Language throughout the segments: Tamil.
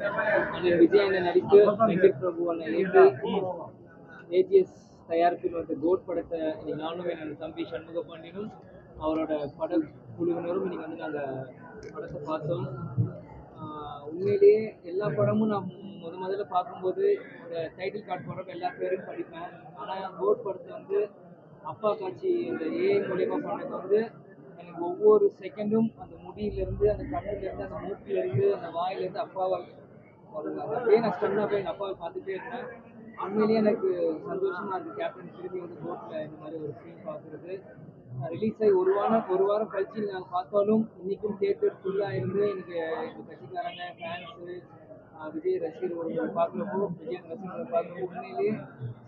அண்ணன் விஜய் அண்ணன் நடித்து வெங்கட் பிரபு அண்ணன் ஏஜிஎஸ் தயாரிப்பில் வந்த கோட் படத்தை நானும் என்னோட தம்பி சண்முக பாண்டியனும் அவரோட பட குழுவினரும் இன்னைக்கு வந்து நாங்கள் படத்தை பார்த்தோம். ஆஹ் உண்மையிலேயே எல்லா படமும் நான் முத முதல்ல பார்க்கும்போது இந்த டைட்டில் கார்டு படம் எல்லா பேரும் படிப்பேன். ஆனால் கோட் படத்தை வந்து அப்பா காட்சி இந்த ஏஐ மூலியமாக பண்ணது வந்து எனக்கு ஒவ்வொரு செகண்டும் அந்த முடியிலேருந்து அந்த கண்ணுலேருந்து அந்த மூக்கிலேருந்து அந்த வாயிலேருந்து அப்பாவை ஒரு அப்படியே நான் ஸ்டன்னாக போய் எங்கள் அப்பாவை பார்த்துட்டே இருந்தேன். உண்மையிலேயே எனக்கு சந்தோஷமா இருக்கு. கேப்டன் திரும்பி வந்து போட்டில் இந்த மாதிரி ஒரு சீன் பார்க்குறது. ரிலீஸ் ஆகி ஒரு வாரம் ஒரு வாரம் கழிச்சு நாங்கள் பார்த்தாலும் இன்றைக்கும் தேட்டர் ஃபுல்லாக இருந்து எனக்கு எங்கள் கட்சிக்காரங்க ஃபேன்ஸு விஜய் ரசிகர்கள் பார்க்குறப்போ விஜய் ரசிகர்கள் பார்க்குறப்போ உண்மையிலேயே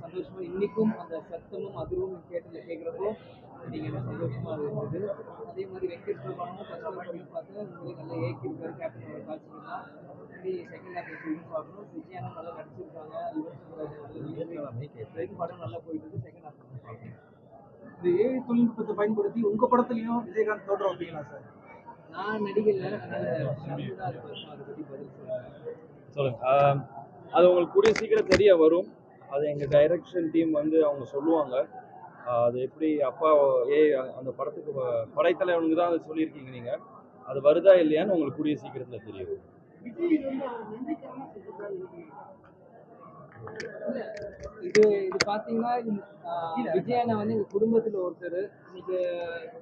சந்தோஷமா இன்னைக்கும் அந்த சத்தமும் அதுவும் தியேட்டரில் கேட்குறப்போ நீங்கள் சந்தோஷமாக சந்தோஷமா இருந்தது. அதே மாதிரி வெங்கட் பிரபாவும் ஃபர்ஸ்ட் பார்த்தா உண்மையிலே நல்லா ஏக்கியிருக்காரு கேப்டனோட கேப்டன் இப்படி செகண்ட் ஹாஃப் எப்படின்னு பார்க்கணும் விஜய் அண்ணா நல்லா நடிச்சிருக்காங்க யுவன் படம் நல்லா போயிட்டு இருக்கு செகண்ட் ஹாஃப் பார்க்கணும் இந்த ஏஐ தொழில்நுட்பத்தை பயன்படுத்தி உங்க படத்துலயும் விஜயகாந்த் தோன்ற வைப்பீங்களா சார் நான் நடிகல சொல்லுங்க. ஆஹ் அது உங்களுக்கு கூடிய சீக்கிரம் தெரிய வரும். அது எங்கள் டைரக்ஷன் டீம் வந்து அவங்க சொல்லுவாங்க. அது எப்படி அப்பா ஏ அந்த படத்துக்கு படைத்தலைவனுக்கு தான் அதை சொல்லியிருக்கீங்க நீங்கள் அது வருதா இல்லையான்னு உங்களுக்கு கூடிய சீக்கிரத்தில் தெரிய வரும். இது இது பாத்தீங்கன்னா விஜய் அண்ணா வந்து எங்க குடும்பத்துல ஒருத்தர். இன்னைக்கு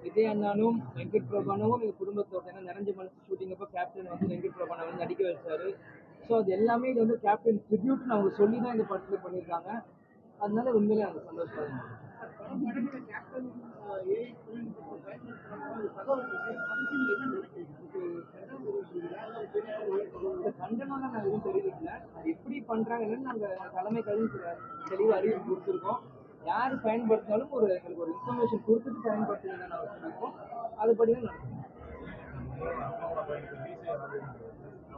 விஜய் அண்ணானும் வெங்கட் பிரபானவும் எங்க குடும்பத்துல ஒருத்தர் ஏன்னா நிறைஞ்ச மனசு ஷூட்டிங் அப்போ கேப்டன் வந்து வெங்கட் பிரபானை வந்து நடிக்க வச்சாரு. ஸோ அது எல்லாமே இது வந்து கேப்டன் ட்ரிபியூட்னு அவங்க சொல்லி தான் இந்த படத்துல பண்ணியிருக்காங்க. அதனால உண்மையிலே அந்த சந்தோஷம் இருக்கு. நான் எதுவும் தெரிவிக்கல அது எப்படி பண்றாங்கன்னு நாங்க தலைமை கல்வி தெளிவு அறிவிப்பு கொடுத்துருக்கோம். யார் பயன்படுத்தினாலும் ஒரு எங்களுக்கு ஒரு இன்ஃபர்மேஷன் கொடுத்துட்டு பயன்படுத்துங்க நாங்கள் சொல்லியிருக்கோம். அதுபடி தான் நடக்கும்.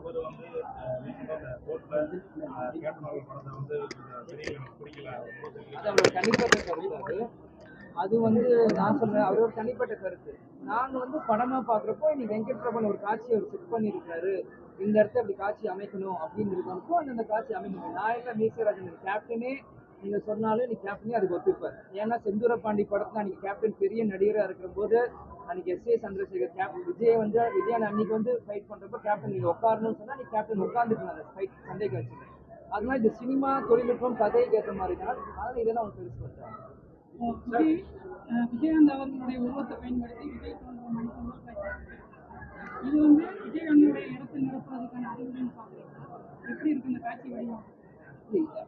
அவர் வந்து கோர்ட்ல கேப்டன் அவர்கள் படத்தை வந்து பெரிய பிடிக்கல அது அது வந்து நான் சொல்றேன் அவரோட தனிப்பட்ட கருத்து. நாங்க வந்து படமா பாக்குறப்போ இன்னைக்கு வெங்கட் பிரபன் ஒரு காட்சியை அவர் செட் பண்ணியிருக்காரு இந்த இடத்த இப்படி காட்சி அமைக்கணும் அப்படின்னு இருக்கோ அந்த காட்சி அமைக்கணும். நாயக்கா மீசராஜன் கேப்டனே நீங்க சொன்னாலும் நீ கேப்டனே அதுக்கு ஒத்துப்பார். ஏன்னா செந்தூர பாண்டி படத்துல அன்னைக்கு கேப்டன் பெரிய நடிகரா இருக்கிற போது அன்னைக்கு S A Chandrasekhar captain Vijay வந்து விஜயன் அன்னைக்கு வந்து ஃபைட் பண்றப்ப கேப்டன் நீங்க உட்காரணும்னு சொன்னா நீ கேப்டன் உட்காந்துருக்கணும் அந்த ஃபைட் சண்டை காட்சியில் அதனால இந்த சினிமா தொழில்நுட்பம் கதைக்கு ஏற்ற மாதிரி தான். அதனால இதெல்லாம் அவங்க பெருசு பண்றாங்க. விஜய் அஹ் விஜயகாந்த் அவர்களுடைய உருவத்தை பயன்படுத்தி விஜய் தோன்ற மணிக்கு இது வந்து விஜயகாந்தோடைய இடத்தை நிரப்புவதற்கான அறிவுரைன்னு பார்க்குறீங்களா எப்படி இருக்கு இந்த காட்சி வடிவம்?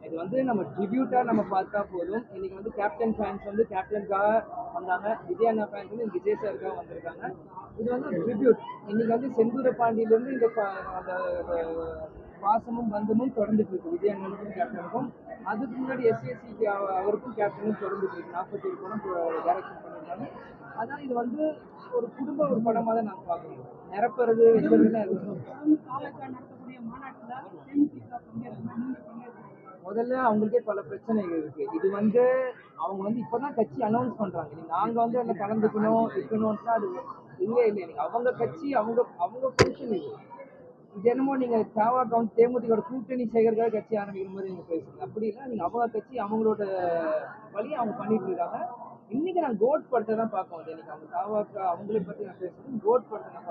இது வந்து நம்ம ட்ரிபியூட்டாக நம்ம பார்த்தா போதும். இன்னைக்கு வந்து கேப்டன் ஃபேன்ஸ் வந்து கேப்டனுக்காக வந்தாங்க. விஜய் அண்ணா ஃபேன்ஸ் வந்து விஜய் சாருக்காக வந்திருக்காங்க. இது வந்து ட்ரிபியூட் இன்னைக்கு வந்து செந்தூர பாண்டியிலேருந்து இந்த அந்த பாசமும் பந்தமும் தொடர்ந்துட்டு இருக்கு. விஜய் அண்ணனுக்கும் கேப்டனுக்கும். அதுக்கு முன்னாடி எஸ்எஸ்சிக்கு அவருக்கும் கேப்டனும் தொடர்ந்துட்டு இருக்கு. நாற்பத்தி ஏழு படம் டைரக்ஷன் பண்ணியிருக்காங்க. அதான் இது வந்து ஒரு குடும்ப ஒரு படமாக தான் நான் பார்க்கணும் நிரப்புறது முதல்ல அவங்களுக்கே பல பிரச்சனைகள் இருக்கு. இது வந்து அவங்க வந்து இப்பதான் கட்சி அனௌன்ஸ் பண்றாங்க. நாங்க வந்து அதில் கலந்துக்கணும் இருக்கணும்னா அது இல்லவே இல்லை. நீங்க அவங்க கட்சி அவங்க அவங்க பொசிஷன் இது. இது என்னமோ நீங்க தாவா கவுண்ட் தேமுதிகோட கூட்டணி சேகர்காக கட்சி ஆரம்பிக்கிற மாதிரி நீங்க பேசுங்க. அப்படி இல்லை நீங்க அவங்க கட்சி அவங்களோட வழியை அவங்க பண்ணிட்டு இருக்காங்க. இன்னைக்கு நான் கோட் படத்தை தான் பார்க்க வந்தேன். இன்னைக்கு அவங்க தாவாக்கு அவங்களை பத்தி நான் பேசுறேன். கோட் படத்தை நான்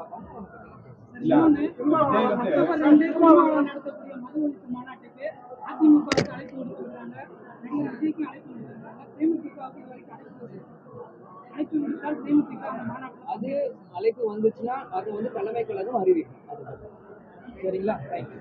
ஒழிப்பு மாநாட்டுக்கு அதிமுகவுக்கு அழைப்பு விடுத்திருக்காங்க. நடிகர் விஜய்க்கு அழைப்பு விடுத்திருக்காங்க. விடுத்தால் தேமுதிக அது அழைப்பு வந்துச்சுன்னா அது வந்து தலைமை கழகம் அறிவிக்கும். சரிங்களா தேங்க்யூ